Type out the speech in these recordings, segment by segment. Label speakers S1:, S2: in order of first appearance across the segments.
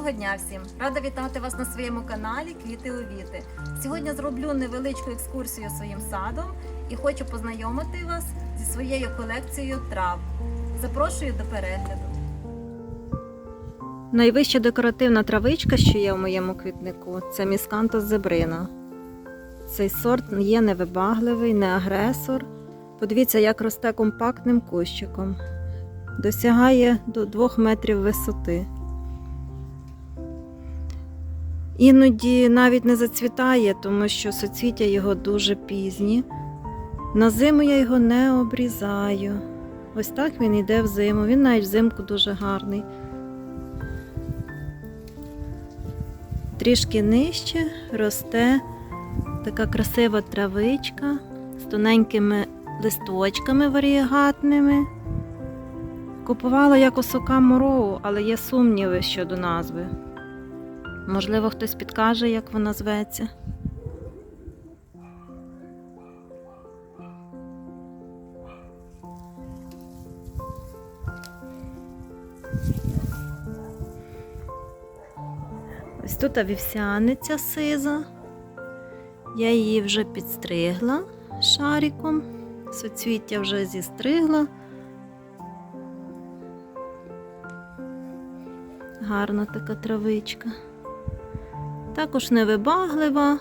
S1: Доброго дня всім! Рада вітати вас на своєму каналі Квіти у Віти. Сьогодні зроблю невеличку екскурсію своїм садом і хочу познайомити вас зі своєю колекцією трав. Запрошую до перегляду. Найвища декоративна травичка, що є в моєму квітнику, це міскантос зебрина. Цей сорт є невибагливий, не агресор. Подивіться, як росте компактним кущиком. Досягає до 2 метрів висоти. Іноді навіть не зацвітає, тому що соцвіття його дуже пізні. На зиму я його не обрізаю. Ось так він йде в зиму. Він навіть взимку дуже гарний. Трішки нижче росте така красива травичка з тоненькими листочками варієгатними. Купувала як осока мороу, але є сумніви щодо назви. Можливо, хтось підкаже, як вона зветься. Ось тут вівсяниця сиза. Я її вже підстригла шариком. Соцвіття вже зістригла. Гарна така травичка. Також невибаглива.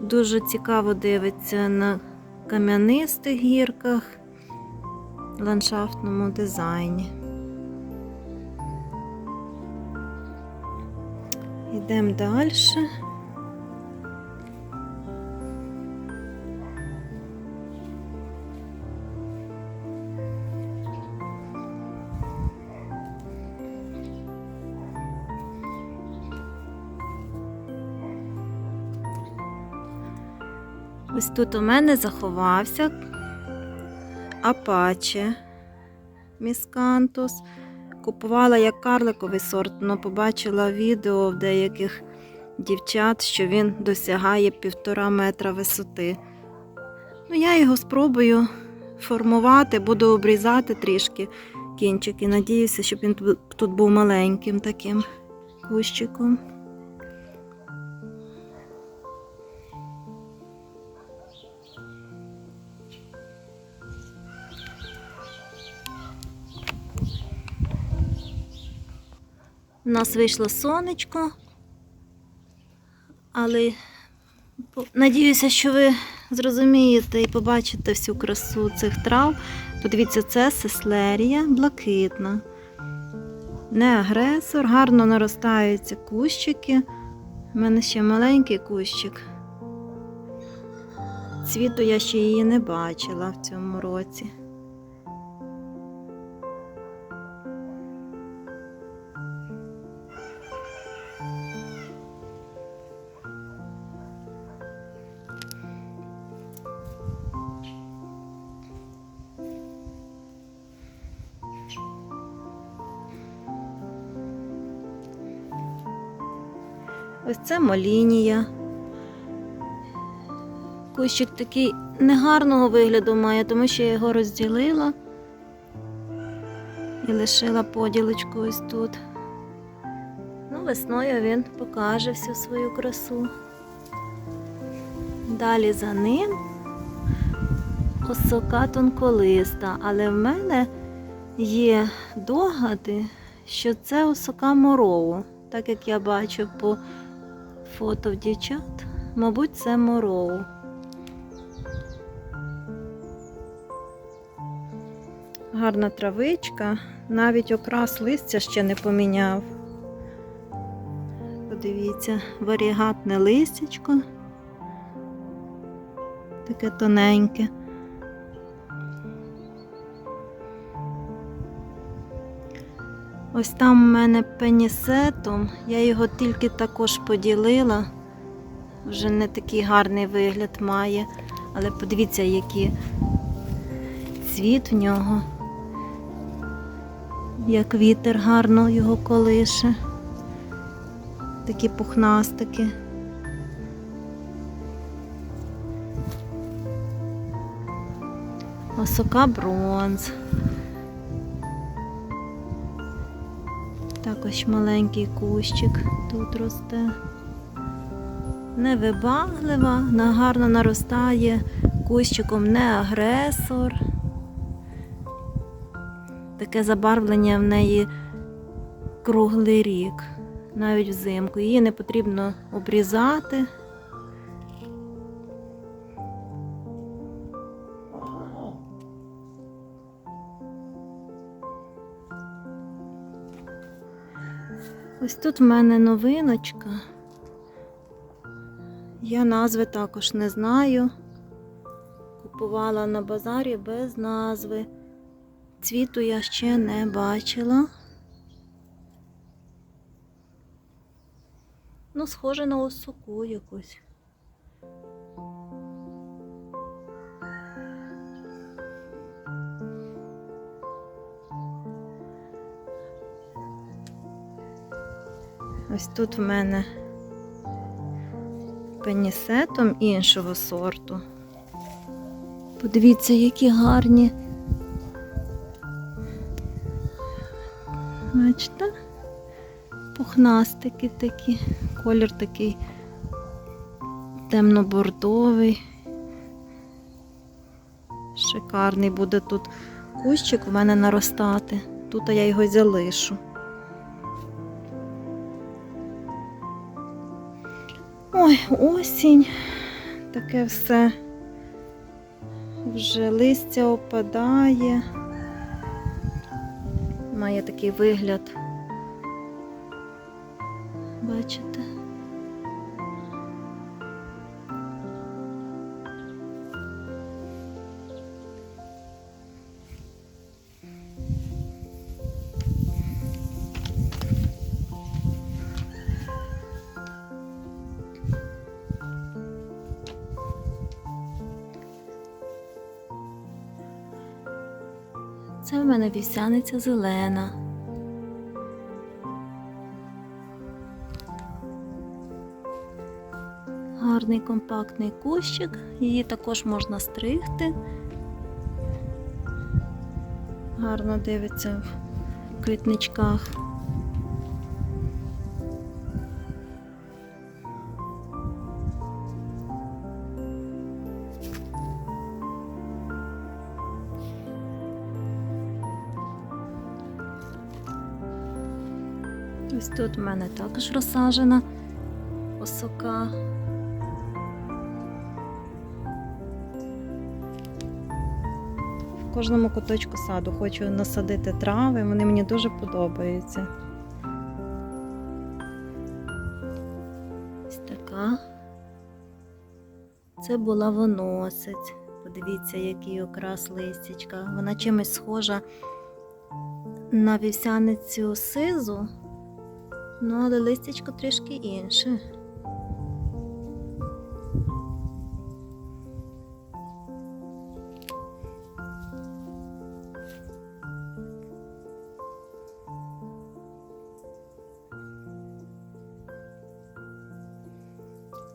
S1: Дуже цікаво дивиться на кам'янистих гірках, ландшафтному дизайні. Йдемо далі. Ось тут у мене заховався апаче міскантус. Купувала як карликовий сорт, але побачила відео в деяких дівчат, що він досягає півтора метра висоти. Ну, я його спробую формувати, буду обрізати трішки кінчики. Надіюся, щоб він тут був маленьким таким кущиком. У нас вийшло сонечко, але надіюся, що ви зрозумієте і побачите всю красу цих трав. Подивіться, це сеслерія блакитна. Не агресор, гарно наростаються кущики. У мене ще маленький кущик. Цвіту я ще її не бачила в цьому році. Ось це молінія. Кущик такий негарного вигляду має, тому що я його розділила і лишила поділочку ось тут. Ну, весною він покаже всю свою красу. Далі за ним осока тонколиста, але в мене є догади, що це осока морову, так як я бачу по фото в дівчат, мабуть, це мороу. Гарна травичка, навіть окрас листя ще не поміняв. Подивіться, варігатне листячко. Таке тоненьке. Ось там у мене пенісетом, я його тільки також поділила. Вже не такий гарний вигляд має, але подивіться, який цвіт в нього. Як вітер гарно його колише. Такі пухнастики. Осока бронз. Також маленький кущик тут росте. Невибаглива, гарно наростає кущиком не агресор. Таке забарвлення в неї круглий рік, навіть взимку. Її не потрібно обрізати. Ось тут в мене новиночка. Я назви також не знаю. Купувала на базарі без назви. Цвіту я ще не бачила. Ну, схоже на осоку якусь. Ось тут в мене пенісетом іншого сорту. Подивіться, які гарні. Бачите? Пухнастики такі, колір такий темно-бордовий. Шикарний буде тут кущик у мене наростати. Тут я його залишу. Осінь, таке все. Вже листя опадає. Має такий вигляд. Бачите? Це в мене вівсяниця зелена. Гарний компактний кущик, її також можна стригти. Гарно дивиться в квітничках. Ось тут в мене також розсаджена осока. В кожному куточку саду хочу насадити трави, вони мені дуже подобаються. Ось така. Це була воносець. Подивіться, який окрас листячка. Вона чимось схожа на вівсяницю сизу, ну але листячко трішки інше.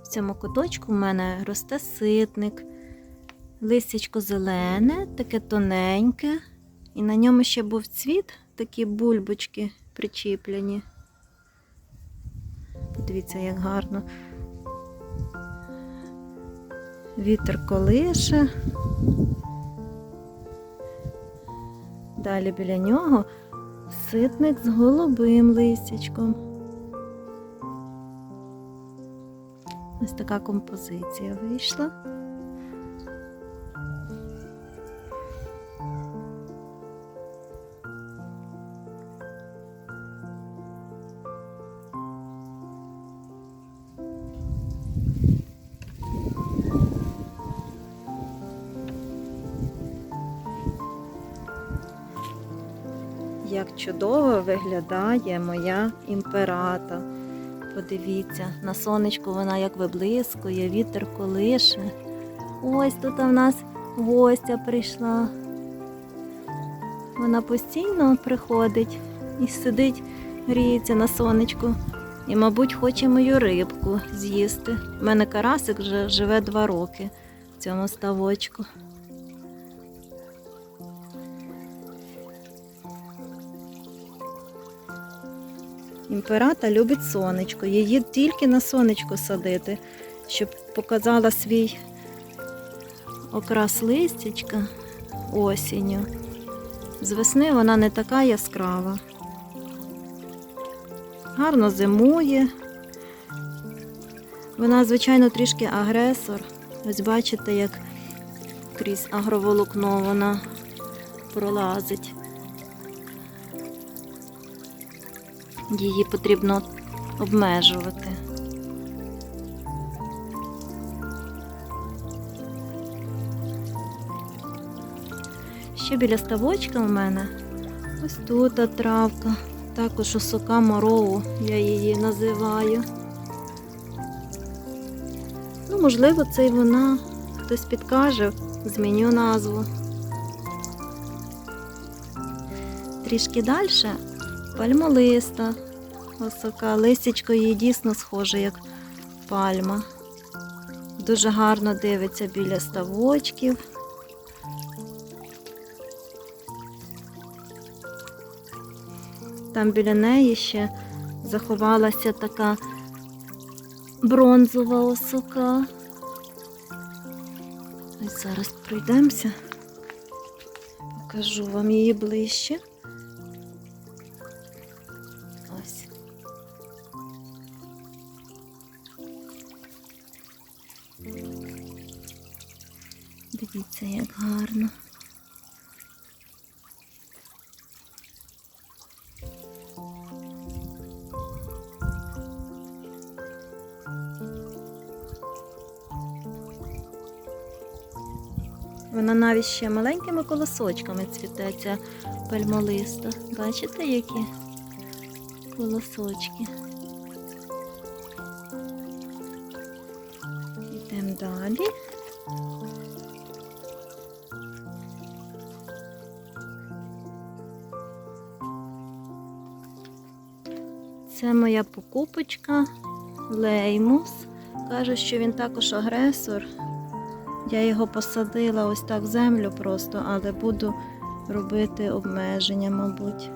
S1: В цьому куточку в мене росте ситник, листячко зелене, таке тоненьке, і на ньому ще був цвіт, такі бульбочки причіплені. Подивіться, як гарно. Вітер колише. Далі біля нього ситник з голубим листячком. Ось така композиція вийшла. Чудово виглядає моя імперата. Подивіться, на сонечку вона як виблискує, вітер колише. Ось тут в нас гостя прийшла. Вона постійно приходить і сидить, гріється на сонечку. І, мабуть, хоче мою рибку з'їсти. У мене карасик вже живе два роки в цьому ставочку. Імперата любить сонечко. Її тільки на сонечко садити, щоб показала свій окрас листячка осінню. З весни вона не така яскрава. Гарно зимує. Вона, звичайно, трішки агресор. Ось бачите, як крізь агроволокно вона пролазить. Її потрібно обмежувати. Ще біля ставочка у мене ось тут травка, також осока морову, я її називаю. Ну, можливо, це й вона. Хтось підкаже, зміню назву. Трішки далі пальмолиста. Осока. Листячко її дійсно схоже, як пальма. Дуже гарно дивиться біля ставочків. Там біля неї ще заховалася така бронзова осока. Ось зараз пройдемося. Покажу вам її ближче. Як гарно. Вона навіть ще маленькими колосочками цвіте ця пальмолиста. Бачите, які колосочки? Йдемо далі. Це моя покупочка Леймус. Каже, що він також агресор. Я його посадила ось так в землю просто, але буду робити обмеження, мабуть.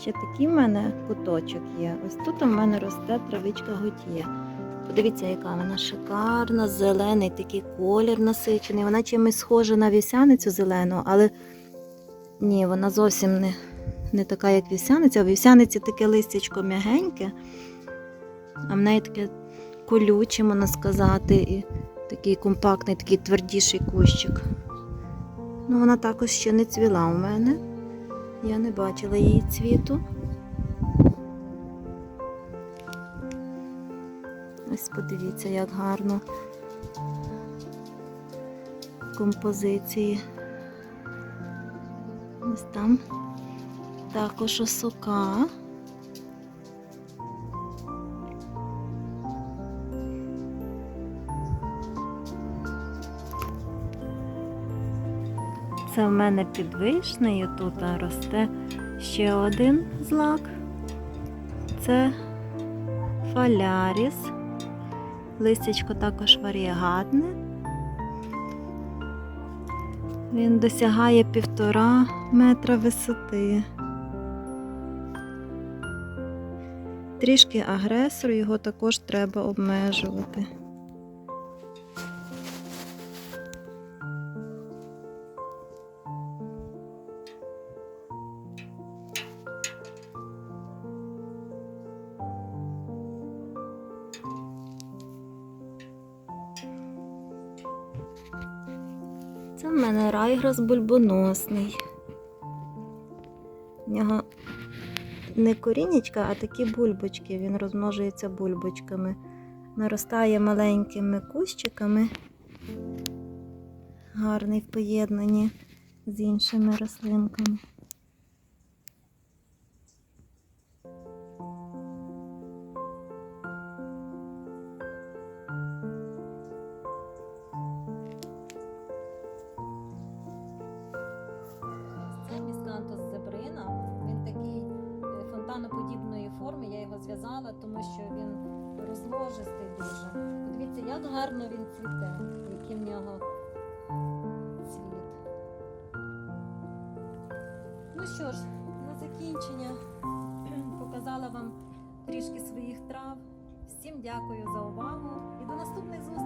S1: Ще такий в мене куточок є. Ось тут у мене росте травичка готія. Подивіться, яка вона шикарна, зелений такий колір насичений. Вона чимось схожа на вівсяницю зелену, але ні, вона зовсім не, не така, як вівсяниця. В вівсяниці таке листячко м'ягеньке, а в неї таке колюче, можна сказати, і такий компактний, такий твердіший кущик. Ну, вона також ще не цвіла у мене. Я не бачила її цвіту. Ось подивіться, як гарно композиції. Ось там також осока. Це в мене під вишнею тут росте ще один злак. Це фаляріс. Листячко також варієгатне. Він досягає півтора метра висоти. Трішки агресор, його також треба обмежувати. Мене райграс бульбоносний. В нього не корінечка, а такі бульбочки. Він розмножується бульбочками. Наростає маленькими кущиками. Гарний в поєднанні з іншими рослинками. Зв'язала, тому що він розложистий дуже. Подивіться, Як гарно він цвіте, який в нього цвіт. Ну що ж, на закінчення показала вам трішки своїх трав. Всім дякую за увагу і до наступних зустрічей!